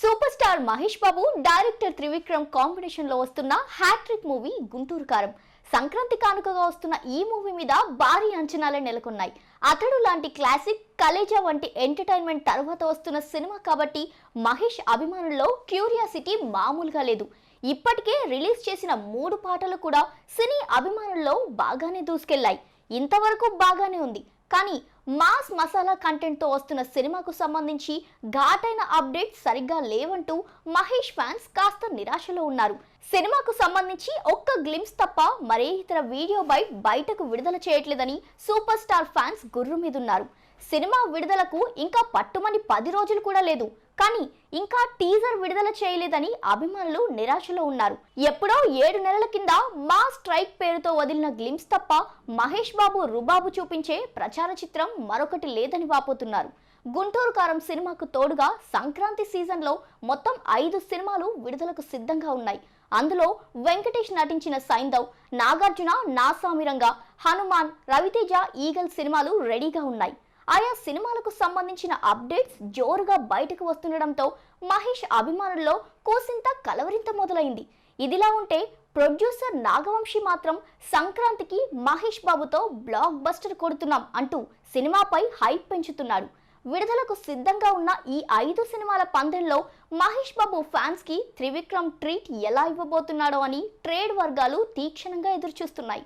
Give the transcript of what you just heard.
Super star Mahesh Babu director Trivikram కాంబినేషన్లో వస్తున్న hat trick movie Guntur కారం. సంక్రాంతి కానుకగా వస్తున్న ఈ మూవీ మీద భారీ అంచనాలే నెలకొన్నాయి. అతడు లాంటి క్లాసిక్ కలేజా వంటి ఎంటర్టైన్మెంట్ తర్వాత వస్తున్న సినిమా కాబట్టి మహేష్ అభిమానుల్లో క్యూరియాసిటీ మామూలుగా లేదు. ఇప్పటికే రిలీజ్ చేసిన మూడు పాటలు కూడా సినీ అభిమానుల్లో బాగానే దూసుకెళ్ళాయి. ఇంతవరకు బాగానే ఉంది. కానీ మాస్ మసాలా కంటెంట్తో వస్తున్న సినిమాకు సంబంధించి ఘాటైన అప్డేట్స్ సరిగ్గా లేవంటూ మహేష్ ఫ్యాన్స్ కాస్త నిరాశలో ఉన్నారు. సినిమాకు సంబంధించి ఒక్క గ్లిమ్స్ తప్ప మరే ఇతర వీడియో బైట్ బయటకు విడుదల చేయట్లేదని సూపర్ స్టార్ ఫ్యాన్స్ గుర్రు మీదున్నారు. సినిమా విడుదలకు ఇంకా పట్టుమని పది రోజులు కూడా లేదు. కానీ ఇంకా టీజర్ విడుదల చేయలేదని అభిమానులు నిరాశలో ఉన్నారు. ఎప్పుడో ఏడు నెలల కింద మా స్ట్రైక్ పేరుతో వదిలిన గ్లిమ్స్ తప్ప మహేష్ బాబు రుబాబు చూపించే ప్రచార చిత్రం మరొకటి లేదని వాపోతున్నారు. గుంటూరు కారం సినిమాకు తోడుగా సంక్రాంతి సీజన్లో మొత్తం ఐదు సినిమాలు విడుదలకు సిద్ధంగా ఉన్నాయి. అందులో వెంకటేష్ నటించిన సైందవ్ నాగార్జున నాసామిరంగా హనుమాన్ రవితేజ ఈగల్ సినిమాలు రెడీగా ఉన్నాయి. ఆయా సినిమాలకు సంబంధించిన అప్డేట్స్ జోరుగా బయటకు వస్తుండడంతో మహేష్ అభిమానుల్లో కోసింత కలవరింత మొదలైంది. ఇదిలా ఉంటే ప్రొడ్యూసర్ నాగవంశి మాత్రం సంక్రాంతికి మహేష్ బాబుతో బ్లాక్ బస్టర్ కొడుతున్నాం అంటూ సినిమాపై హైప్ పెంచుతున్నాడు. విడుదలకు సిద్ధంగా ఉన్న ఈ ఐదు సినిమాల పందెంలో మహేష్ బాబు ఫ్యాన్స్కి త్రివిక్రమ్ ట్రీట్ ఎలా ఇవ్వబోతున్నాడో అని ట్రేడ్ వర్గాలు తీక్షణంగా ఎదురుచూస్తున్నాయి.